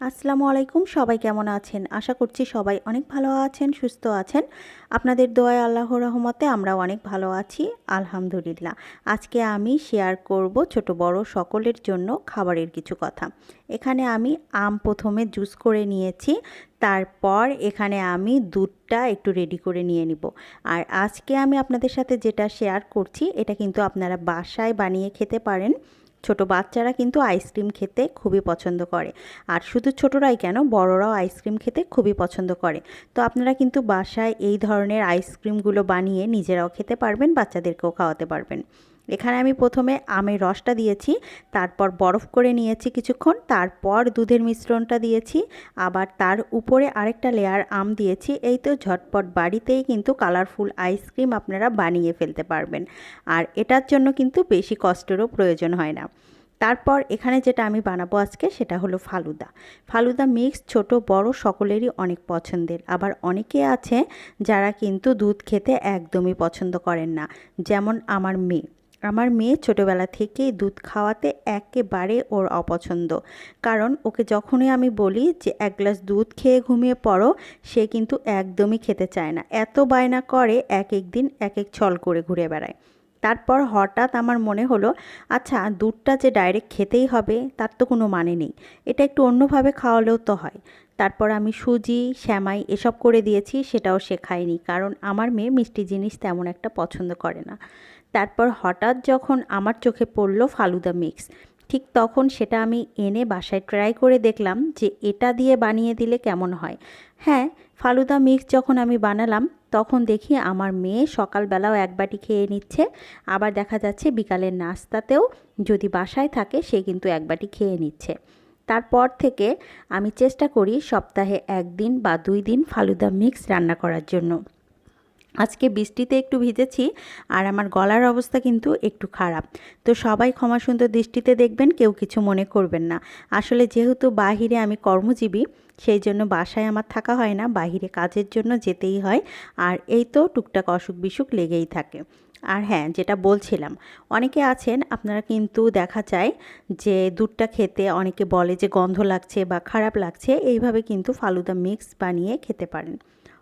আসসালামু আলাইকুম, সবাই কেমন আছেন? আশা করছি সবাই অনেক ভালো আছেন, সুস্থ আছেন। আপনাদের দোয়ায় আল্লাহ রহমতে আমরাও অনেক ভালো আছি, আলহামদুলিল্লাহ। আজকে আমি শেয়ার করব ছোট বড় সকলের জন্য খাবারের কিছু কথা। এখানে আমি আম প্রথমে জুস করে নিয়েছি, তারপর এখানে আমি দুধটা একটু রেডি করে নিয়ে নিব। আর আজকে আমি আপনাদের সাথে যেটা শেয়ার করছি, এটা কিন্তু আপনারা বাসায় বানিয়ে খেতে পারেন। ছোট বাচ্চারা কিন্তু আইসক্রিম খেতে খুবই পছন্দ করে। আর শুধু ছোটরাই কেন, বড়রাও আইসক্রিম খেতে খুবই পছন্দ করে। তো আপনারা কিন্তু বাসায় এই ধরনের আইসক্রিমগুলো বানিয়ে নিজেরাও খেতে পারবেন, বাচ্চাদেরকেও খাওয়াতে পারবেন। এখানে আমি প্রথমে আমের রসটা দিয়েছি, তারপর বরফ করে নিয়েছি কিছুক্ষণ, তারপর দুধের মিশ্রণটা দিয়েছি, আবার তার উপরে আরেকটা লেয়ার আম দিয়েছি, এই তো ঝটপট বাড়িতেই কিন্তু কালারফুল আইসক্রিম আপনারা বানিয়ে ফেলতে পারবেন। আর এটার জন্য কিন্তু বেশি কষ্টেরও প্রয়োজন হয় না। তারপর এখানে যেটা আমি বানাবো আজকে সেটা হলো ফালুদা। ফালুদা মিক্স ছোট বড় সকলেরই অনেক পছন্দের, আবার অনেকে আছে যারা কিন্তু দুধ খেতে একদমই পছন্দ করেন না, যেমন আমার মেয়ে। আমার মেয়ে ছোটোবেলা থেকেই দুধ খাওয়াতে একেবারে ওর অপছন্দ। কারণ ওকে যখনই আমি বলি যে, এক গ্লাস দুধ খেয়ে ঘুমিয়ে পড়ো, সে কিন্তু একদমই খেতে চায় না। এত বায়না করে এক এক দিন এক এক ছল করে ঘুরে বেড়ায়। তারপর হঠাৎ আমার মনে হলো আচ্ছা দুধটা যে ডাইরেক্ট খেতেই হবে, তার তো কোনো মানে নেই। এটা একটু অন্যভাবে খাওয়ালেও তো হয়। তারপর আমি সুজি, শ্যামাই এসব করে দিয়েছি, সেটাও শেখায়নি কারণ আমার মেয়ে মিষ্টি জিনিস তেমন একটা পছন্দ করে না। তারপর হঠাৎ যখন আমার চোখে পড়ল ফালুদা মিক্স, ঠিক তখন সেটা আমি এনে বাসায় ট্রাই করে দেখলাম যে এটা দিয়ে বানিয়ে দিলে কেমন হয়। হ্যাঁ ফালুদা মিক্স যখন আমি বানালাম তখন দেখি আমার মেয়ে সকালবেলাও এক বাটি খেয়ে নিচ্ছে। আবার দেখা যাচ্ছে বিকালের নাস্তাতেও যদি বাসায় থাকে, সে কিন্তু এক বাটি খেয়ে নিচ্ছে। তারপর থেকে আমি চেষ্টা করি সপ্তাহে একদিন বা দুই দিন ফালুদা মিক্স রান্না করার জন্য। আজকে বৃষ্টিতে একটু ভিজেছি আর আমার গলার অবস্থা কিন্তু একটু খারাপ। তো সবাই ক্ষমা সুন্দর দৃষ্টিতে দেখবেন, কেউ কিছু মনে করবেন না। আসলে যেহেতু বাহিরে আমি কর্মজীবী, সেই জন্য বাসায় আমার থাকা হয় না, বাহিরে কাজের জন্য যেতেই হয়। আর এই তো টুকটাক অসুখ বিসুখ লেগেই থাকে। আর হ্যাঁ যেটা বলছিলাম, অনেকে আছেন, আপনারা কিন্তু দেখা যায় যে দুধটা খেতে অনেকে বলে যে গন্ধ লাগছে বা খারাপ লাগছে, এইভাবে কিন্তু ফালুদা মিক্স বানিয়ে খেতে পারেন।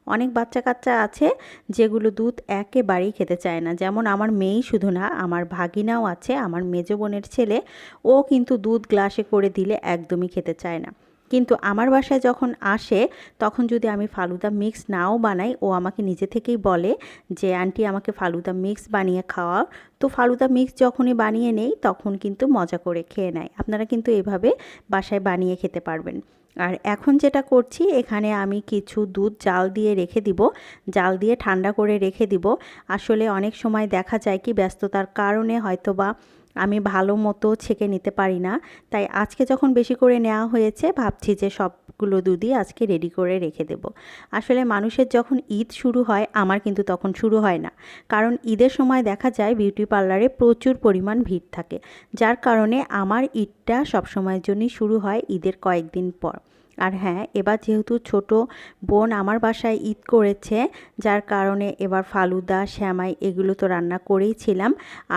অনেক বাচ্চা কাচ্চা আছে যেগুলো দুধ একেবারেই খেতে চায় না। যেমন আমার মেয়েই শুধু না, আমার ভাগিনাও আছে, আমার মেজো বোনের ছেলে, ও কিন্তু দুধ গ্লাসে করে দিলে একদমই খেতে চায় না। কিন্তু আমার বাসায় যখন আসে, তখন যদি আমি ফালুদা মিক্স নাও বানাই, ও আমাকে নিজে থেকেই বলে যে, আন্টি, আমাকে ফালুদা মিক্স বানিয়ে খাওয়াও। তো ফালুদা মিক্স যখনই বানিয়ে নেই, তখন কিন্তু মজা করে খেয়ে নেয়। আপনারা কিন্তু এভাবে বাসায় বানিয়ে খেতে পারবেন। আর এখন যেটা করছি, এখানে আমি কিছু দুধ জাল দিয়ে রেখে দিব। জাল দিয়ে ঠান্ডা করে রেখে দিব। আসলে অনেক সময় দেখা যায় কি ব্যস্ততার কারণে হয়তো বা আমি ভালো মতো ছেঁকে নিতে পারি না। তাই আজকে যখন বেশি করে নেওয়া হয়েছে, ভাবছি যে সবগুলো দুধই আজকে রেডি করে রেখে দেব। আসলে মানুষের যখন ঈদ শুরু হয়, আমার কিন্তু তখন শুরু হয় না। কারণ ঈদের সময় দেখা যায় বিউটি পার্লারে প্রচুর পরিমাণ ভিড় থাকে। যার কারণে আমার ঈদটা সবসময়ের জন্যই শুরু হয় ঈদের কয়েকদিন পর। আর হ্যাঁ এবার যেহেতু ছোট বোন আমার বাসায় ঈদ করেছে, যার কারণে এবার ফালুদা, শ্যামাই এগুলো তো রান্না করেই ছিলাম।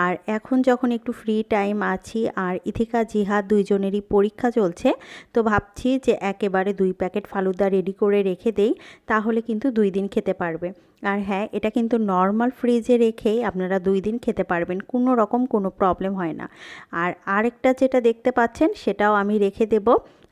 আর এখন যখন একটু ফ্রি টাইম আছি আর ইথিকা জিহাদ দুইজনেরই পরীক্ষা চলছে, তো ভাবছি যে একেবারে দুই প্যাকেট ফালুদা রেডি করে রেখে দেই, তাহলে কিন্তু দুই দিন খেতে পারবে। আর হ্যাঁ এটা কিন্তু নর্মাল ফ্রিজে রেখেই আপনারা দুই দিন খেতে পারবেন, কোনো রকম কোনো প্রবলেম হয় না। আর আরেকটা যেটা দেখতে পাচ্ছেন, সেটাও আমি রেখে দেব।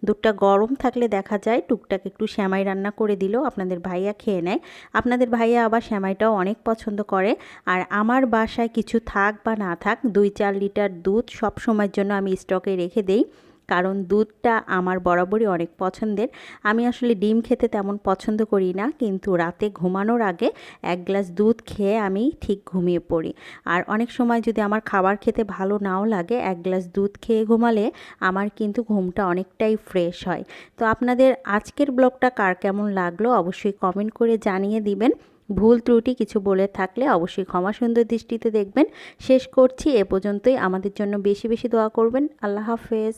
দুধটা গরম থাকলে দেখা যায় টুকটাক একটু শ্যামাই রান্না করে দিলেও আপনাদের ভাইয়া খেয়ে নেয়। আপনাদের ভাইয়া আবার শ্যামাইটাও অনেক পছন্দ করে। আর আমার বাসায় কিছু থাক বা না থাক, দুই চার লিটার দুধ সব সময়ের জন্য আমি স্টকে রেখে দেই। কারণ দুধটা আমার বরাবরই অনেক পছন্দের। আমি আসলে ডিম খেতে তেমন পছন্দ করি না, কিন্তু রাতে ঘুমানোর আগে এক গ্লাস দুধ খেয়ে আমি ঠিক ঘুমিয়ে পড়ি। আর অনেক সময় যদি আমার খাবার খেতে ভালো নাও লাগে, এক গ্লাস দুধ খেয়ে ঘুমালে আমার কিন্তু ঘুমটা অনেকটাই ফ্রেশ হয়। তো আপনাদের আজকের ব্লগটা কার কেমন লাগল অবশ্যই কমেন্ট করে জানিয়ে দিবেন। ভুল ত্রুটি কিছু বলে থাকলে অবশ্যই ক্ষমা সুন্দর দৃষ্টিতে দেখবেন। শেষ করছি, এ পর্যন্তই। আমাদের জন্য বেশি বেশি দোয়া করবেন। আল্লাহ হাফেজ।